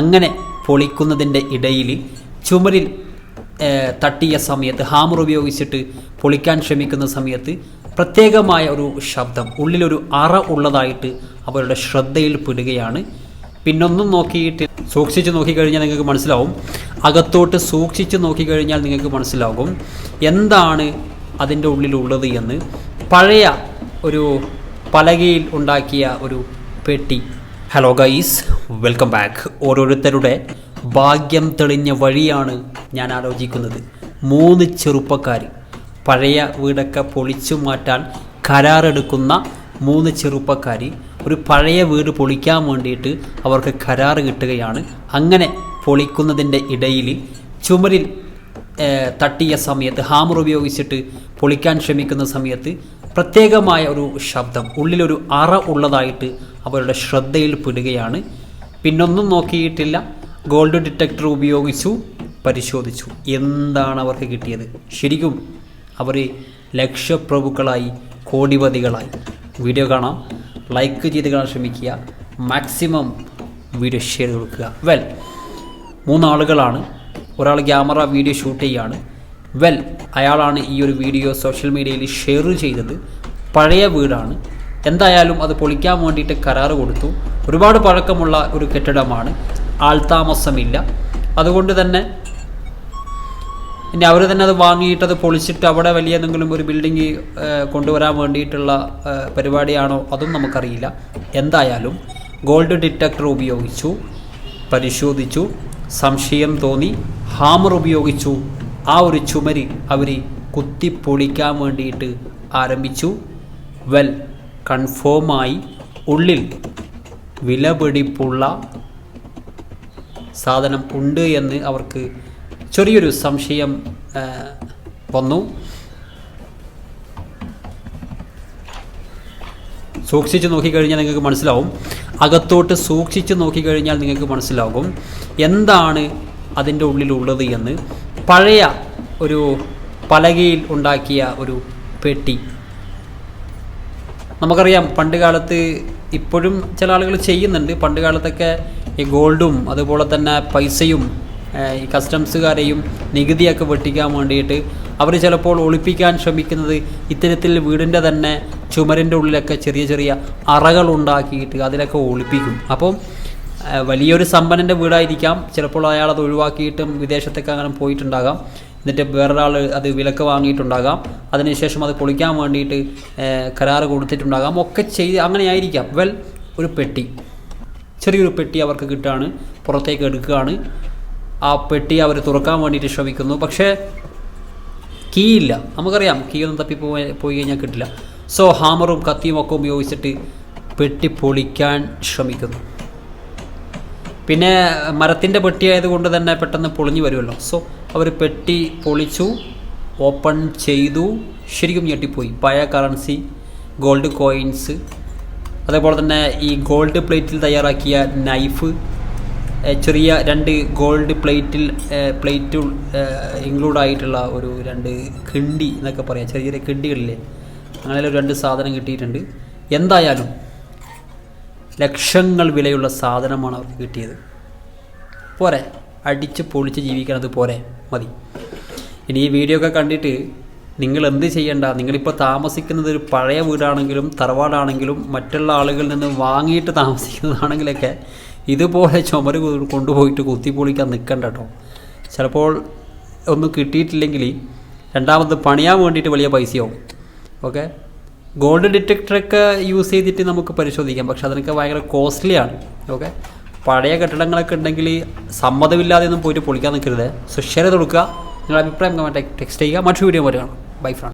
അങ്ങനെ പൊളിക്കുന്നതിന്റെ ഇടയിൽ ചുമരിൽ തട്ടിയ സമയത്ത് ഹാമർ ഉപയോഗിച്ചിട്ട് പൊളിക്കാൻ ശ്രമിക്കുന്ന സമയത്ത് പ്രത്യേകമായ ഒരു ശബ്ദം ഉള്ളിലൊരു അറ ഉള്ളതായിട്ട് അവരുടെ ശ്രദ്ധയിൽ പെടുകയാണ്. പിന്നൊന്നും നോക്കിയിട്ട് സൂക്ഷിച്ച് നോക്കിക്കഴിഞ്ഞാൽ നിങ്ങൾക്ക് മനസ്സിലാവും. അകത്തോട്ട് സൂക്ഷിച്ച് നോക്കിക്കഴിഞ്ഞാൽ നിങ്ങൾക്ക് മനസ്സിലാകും എന്താണ് അതിന്റെ ഉള്ളിലുള്ളത് എന്ന്. പഴയ ഒരു പലകയിൽ ഉണ്ടാക്കിയ ഒരു പെട്ടി ഹലോ ഗൈസ് വെൽക്കം ബാക്ക് ഓരോരുത്തരുടെ ഭാഗ്യം തെളിഞ്ഞ വഴിയാണ് ഞാൻ ആലോചിക്കുന്നത്. മൂന്ന് ചെറുപ്പക്കാർ. പഴയ വീടൊക്കെ പൊളിച്ചു മാറ്റാൻ കരാറെടുക്കുന്ന മൂന്ന് ചെറുപ്പക്കാർ. ഒരു പഴയ വീട് പൊളിക്കാൻ വേണ്ടിയിട്ട് അവർക്ക് കരാറ് കിട്ടുകയാണ്. അങ്ങനെ പൊളിക്കുന്നതിന്റെ ഇടയിൽ ചുമരിൽ തട്ടിയ സമയത്ത് ഹാമർ ഉപയോഗിച്ചിട്ട് പൊളിക്കാൻ ശ്രമിക്കുന്ന സമയത്ത് പ്രത്യേകമായ ഒരു ശബ്ദം ഉള്ളിലൊരു അറ ഉള്ളതായിട്ട് അവരുടെ ശ്രദ്ധയിൽ പെടുകയാണ്. പിന്നൊന്നും നോക്കിയിട്ടില്ല. ഗോൾഡ് ഡിറ്റക്ടർ ഉപയോഗിച്ചു പരിശോധിച്ചു. എന്താണ് അവർക്ക് കിട്ടിയത്? ശരിക്കും അവർ ലക്ഷപ്രഭുക്കളായി കോടിപതികളായി. വീഡിയോ കാണാം. ലൈക്ക് ചെയ്ത് കാണാൻ ശ്രമിക്കുക. മാക്സിമം വീഡിയോ ഷെയർ കൊടുക്കുക. വെൽ മൂന്നാളുകളാണ്. ഒരാൾ ക്യാമറ വീഡിയോ ഷൂട്ട് ചെയ്യാണ്. വെൽ അയാളാണ് ഈ ഒരു വീഡിയോ സോഷ്യൽ മീഡിയയിൽ ഷെയർ ചെയ്തത്. പഴയ വീടാണ്. എന്തായാലും അത് പൊളിക്കാൻ വേണ്ടിയിട്ട് കരാറ് കൊടുത്തു. ഒരുപാട് പഴക്കമുള്ള ഒരു കെട്ടിടമാണ്. ആൾതാമസമില്ല അതുകൊണ്ട് തന്നെ ഇനി അവർ തന്നെ അത് വാങ്ങിയിട്ട് അത് പൊളിച്ചിട്ട് അവിടെ വലിയ എന്തെങ്കിലും ഒരു ബിൽഡിംഗ് കൊണ്ടുവരാൻ വേണ്ടിയിട്ടുള്ള പരിപാടിയാണോ അതും നമുക്കറിയില്ല. എന്തായാലും ഗോൾഡ് ഡിറ്റക്ടർ ഉപയോഗിച്ചു പരിശോധിച്ചു. സംശയം തോന്നി. ഹാമർ ഉപയോഗിച്ചു. ആ ഒരു ചുമരി അവർ കുത്തിപ്പൊളിക്കാൻ വേണ്ടിയിട്ട് ആരംഭിച്ചു. വെൽ കൺഫേമായി ഉള്ളിൽ വിലപിടിപ്പുള്ള സാധനം ഉണ്ട് എന്ന് അവർക്ക് ചെറിയൊരു സംശയം വന്നു. സൂക്ഷിച്ച് നോക്കിക്കഴിഞ്ഞാൽ നിങ്ങൾക്ക് മനസ്സിലാവും. അകത്തോട്ട് സൂക്ഷിച്ച് നോക്കിക്കഴിഞ്ഞാൽ നിങ്ങൾക്ക് മനസ്സിലാകും. എന്താണ് അതിന്റെ ഉള്ളിലുള്ളത് എന്ന് പഴയ ഒരു പലകയിൽ ഉണ്ടാക്കിയ ഒരു പെട്ടി. നമുക്കറിയാം പണ്ട് കാലത്ത് ഇപ്പോഴും ചില ആളുകൾ ചെയ്യുന്നുണ്ട്. പണ്ട് കാലത്തൊക്കെ ഈ ഗോൾഡും അതുപോലെ തന്നെ പൈസയും ഈ കസ്റ്റംസുകാരെയും നികുതിയൊക്കെ വെട്ടിക്കാൻ വേണ്ടിയിട്ട് അവർ ചിലപ്പോൾ ഒളിപ്പിക്കാൻ ശ്രമിക്കുന്നത് ഇത്തരത്തിൽ വീടിന്റെ തന്നെ ചുമരിന്റെ ഉള്ളിലൊക്കെ ചെറിയ ചെറിയ അറകൾ ഉണ്ടാക്കിയിട്ട് അതിലൊക്കെ ഒളിപ്പിക്കും. അപ്പം ഏഹ്, വലിയൊരു സമ്പന്നന്റെ വീടായിരിക്കാം. ചിലപ്പോൾ അയാൾ അത് ഒഴിവാക്കിയിട്ടും വിദേശത്തേക്ക് അങ്ങനെ പോയിട്ടുണ്ടാകാം. എന്നിട്ട് വേറൊരാൾ അത് വിലക്ക് വാങ്ങിയിട്ടുണ്ടാകാം. അതിനുശേഷം അത് പൊളിക്കാൻ വേണ്ടിയിട്ട് കരാറ് കൊടുത്തിട്ടുണ്ടാകാം. ഒക്കെ ചെയ്ത് അങ്ങനെയായിരിക്കാം വെൽ ഒരു പെട്ടി. ചെറിയൊരു പെട്ടി അവർക്ക് കിട്ടുകയാണ് പുറത്തേക്ക് എടുക്കുകയാണ്. ആ പെട്ടി അവർ തുറക്കാൻ വേണ്ടിയിട്ട് ശ്രമിക്കുന്നു. പക്ഷേ കീ ഇല്ല. നമുക്കറിയാം കീ ഒന്നും തപ്പി പോയി കഴിഞ്ഞാൽ കിട്ടില്ല. സോ ഹാമറും കത്തിയും ഒക്കെ ഉപയോഗിച്ചിട്ട് പെട്ടി പൊളിക്കാൻ ശ്രമിക്കുന്നു. പിന്നെ മരത്തിന്റെ പെട്ടി ആയതുകൊണ്ട് തന്നെ പെട്ടെന്ന് പൊളിഞ്ഞു വരുമല്ലോ. സോ അവർ പെട്ടി പൊളിച്ചു ഓപ്പൺ ചെയ്തു ശരിക്കും ഞെട്ടിപ്പോയി. പഴയ കറൻസി ഗോൾഡ് കോയിൻസ് അതേപോലെ തന്നെ ഈ ഗോൾഡ് പ്ലേറ്റിൽ തയ്യാറാക്കിയ നൈഫ് ചെറിയ രണ്ട് ഗോൾഡ് പ്ലേറ്റിൽ പ്ലേറ്റ് ഇൻക്ലൂഡ് ആയിട്ടുള്ള ഒരു രണ്ട് കിണ്ടി എന്നൊക്കെ പറയാം. ചെറിയ ചെറിയ കിണ്ടികളില്ലേ? അങ്ങനെ ഒരു രണ്ട് സാധനം കിട്ടിയിട്ടുണ്ട്. എന്തായാലും ലക്ഷങ്ങൾ വിലയുള്ള സാധനമാണ് അവർക്ക് കിട്ടിയത്. പോരെ. അടിച്ച് പൊളിച്ച് ജീവിക്കണത് പോരെ. മതി. ഇനി ഈ വീഡിയോ ഒക്കെ കണ്ടിട്ട് നിങ്ങൾ എന്ത് ചെയ്യണ്ട? നിങ്ങളിപ്പോൾ താമസിക്കുന്നത് ഒരു പഴയ വീടാണെങ്കിലും തറവാടാണെങ്കിലും മറ്റുള്ള ആളുകളിൽ നിന്ന് വാങ്ങിയിട്ട് താമസിക്കുന്നതാണെങ്കിലൊക്കെ ഇതുപോലെ ചുമര് കൊണ്ടുപോയിട്ട് കുത്തിപ്പൊളിക്കാൻ നിൽക്കണ്ട കേട്ടോ ചിലപ്പോൾ ഒന്നും കിട്ടിയിട്ടില്ലെങ്കിൽ രണ്ടാമത് പണിയാൻ വേണ്ടിയിട്ട് വലിയ പൈസയാവും. ഓക്കെ? ഗോൾഡ് ഡിറ്റക്ടറൊക്കെ യൂസ് ചെയ്തിട്ട് നമുക്ക് പരിശോധിക്കാം. പക്ഷെ അതിനൊക്കെ ഭയങ്കര കോസ്റ്റ്ലി ആണ് ഓക്കെ? പഴയ കെട്ടിടങ്ങളൊക്കെ ഉണ്ടെങ്കിൽ സമ്മതമില്ലാതെ ഒന്നും പോയിട്ട് പൊളിക്കാൻ നിൽക്കരുത്. സോ ഷെയർ ചെയ്ത് കൊടുക്കുക. നിങ്ങളുടെ അഭിപ്രായം ടെക്സ്റ്റ് ചെയ്യുക. മറ്റൊരു വീഡിയോ പോലെ കാണാം. By front